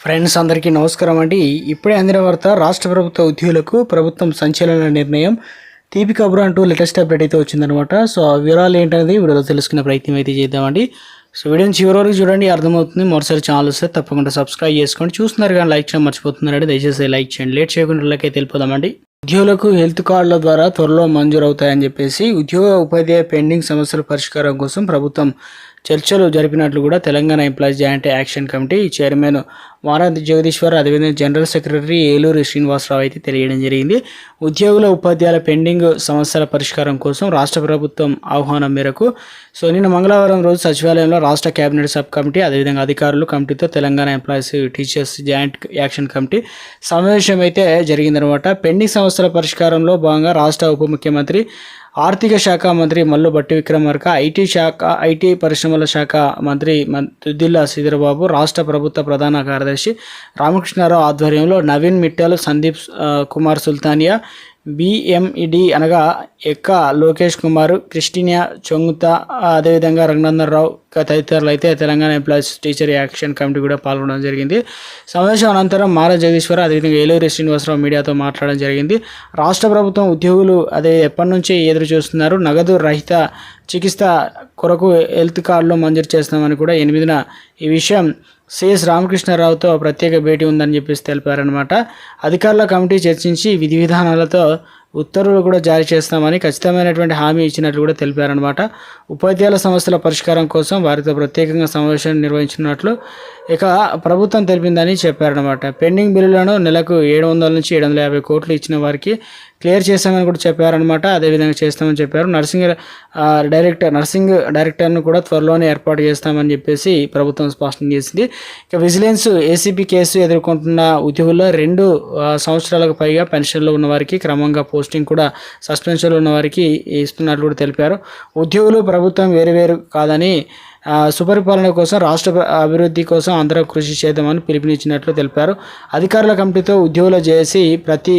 Friends అందరికీ నమస్కారం అండి. ఇప్పుడే అందిన వార్త రాష్ట్ర ప్రభుత్వ ఉద్యోగులకు ప్రభుత్వం సంచలన నిర్ణయం. తీపి కబురు అంటూ లేటెస్ట్ అప్డేట్ అయితే వచ్చిందనమాట సో ఆ వివరాలు ఏంటనేది వీడియోలో తెలుసుకునే ప్రయత్నం అయితే చేద్దామండి. సో వీడియోని చివరి వరకు చూడండి అర్థమవుతుంది. మరోసారి ఛానల్ వస్తే తప్పకుండా సబ్స్క్రైబ్ చేసుకోండి. చూస్తున్నారు కానీ లైక్ చేయడం మర్చిపోతున్నారండి. దయచేసి లైక్ చేయండి. లేట్ చేయకుండా ఇళ్ళకైతే తెలిపోదామండి ఉద్యోగులకు హెల్త్ కార్డుల ద్వారా త్వరలో మంజూరు అవుతాయని చెప్పేసి ఉద్యోగ ఉపాధ్యాయ పెండింగ్ సమస్యల పరిష్కారం కోసం ప్రభుత్వం చర్చలు జరిపినట్లు కూడా Telangana employees joint action committee chairman వారాంతి Jagadishwar అదేవిధంగా జనరల్ సెక్రటరీ ఏలూరు శ్రీనివాసరావు అయితే తెలియడం జరిగింది. ఉద్యోగుల ఉపాధ్యాయుల పెండింగ్ సమస్యల పరిష్కారం కోసం రాష్ట్ర ప్రభుత్వం ఆహ్వానం మేరకు సో నిన్న మంగళవారం రోజు సచివాలయంలో రాష్ట్ర కేబినెట్ సబ్ కమిటీ అదేవిధంగా అధికారులు కమిటీతో Telangana employees teachers joint action committee సమావేశం అయితే జరిగిందనమాట. పెండింగ్ సమస్యల పరిష్కారంలో భాగంగా రాష్ట్ర ఉప ముఖ్యమంత్రి ఆర్థిక శాఖ మంత్రి మల్లు బట్టి విక్రమార్క ఐటీ శాఖ ఐటీ పరిశ్రమల శాఖ మంత్రి దుద్దిల్లా శ్రీధరబాబు రాష్ట్ర ప్రభుత్వ ప్రధాన కార్యదర్శి రామకృష్ణారావు ఆధ్వర్యంలో నవీన్ మిట్టల్ సందీప్ కుమార్ సుల్తానియా బిఎంఈడి అనగా ఎక్క లోకేష్ కుమార్ క్రిస్టినియా చొంగుత అదేవిధంగా రంగనందనరావు తదితరులు అయితే Telangana employees teacher action committee కూడా పాల్గొనడం జరిగింది. సమావేశం అనంతరం మారా జగదీశ్వర అదేవిధంగా ఏలూరి శ్రీనివాసరావు మీడియాతో మాట్లాడడం జరిగింది. రాష్ట్ర ప్రభుత్వం ఉద్యోగులు అదే ఎప్పటి నుంచి ఎదురు చూస్తున్నారు. నగదు రహిత చికిత్స కొరకు హెల్త్ కార్డులు మంజూరు చేస్తున్నామని కూడా ఎనిమిదిన ఈ విషయం సిఎస్ రామకృష్ణారావుతో ప్రత్యేక భేటీ ఉందని చెప్పేసి తెలిపారనమాట అధికారుల కమిటీ చర్చించి విధి విధానాలతో ఉత్తర్వులు కూడా జారీ చేస్తామని ఖచ్చితమైనటువంటి హామీ ఇచ్చినట్లు కూడా తెలిపారనమాట ఉపాధ్యాయుల సమస్యల పరిష్కారం కోసం వారితో ప్రత్యేకంగా సమావేశం నిర్వహించినట్లు ఇక ప్రభుత్వం తెలిపిందని చెప్పారనమాట పెండింగ్ బిల్లులను నెలకు ఏడు వందల నుంచి ఏడు వందల యాభై కోట్లు ఇచ్చిన వారికి క్లియర్ చేశామని కూడా చెప్పారనమాట అదేవిధంగా చేస్తామని చెప్పారు. నర్సింగ్ డైరెక్టర్ నర్సింగ్ డైరెక్టర్ను కూడా త్వరలోనే ఏర్పాటు చేస్తామని చెప్పేసి ప్రభుత్వం స్పష్టం చేసింది. ఇక విజిలెన్స్ ఏసీపీ కేసు ఎదుర్కొంటున్న ఉద్యోగుల్లో రెండు సంవత్సరాలకు పైగా పెన్షన్లో ఉన్న వారికి క్రమంగా పోస్టింగ్ కూడా సస్పెన్షన్లో ఉన్న వారికి ఇస్తున్నట్లు కూడా తెలిపారు. ఉద్యోగులు ప్రభుత్వం వేరు వేరు కాదని సుపరిపాలన కోసం రాష్ట్ర అభివృద్ధి కోసం అందరూ కృషి చేద్దామని పిలుపునిచ్చినట్లు తెలిపారు. అధికారుల కమిటీతో ఉద్యోగుల జేఏసీ ప్రతి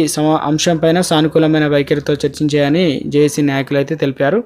అంశంపైన సానుకూలమైన వైఖరితో చర్చించాయని జేఏసీ నాయకులు అయితే తెలిపారు.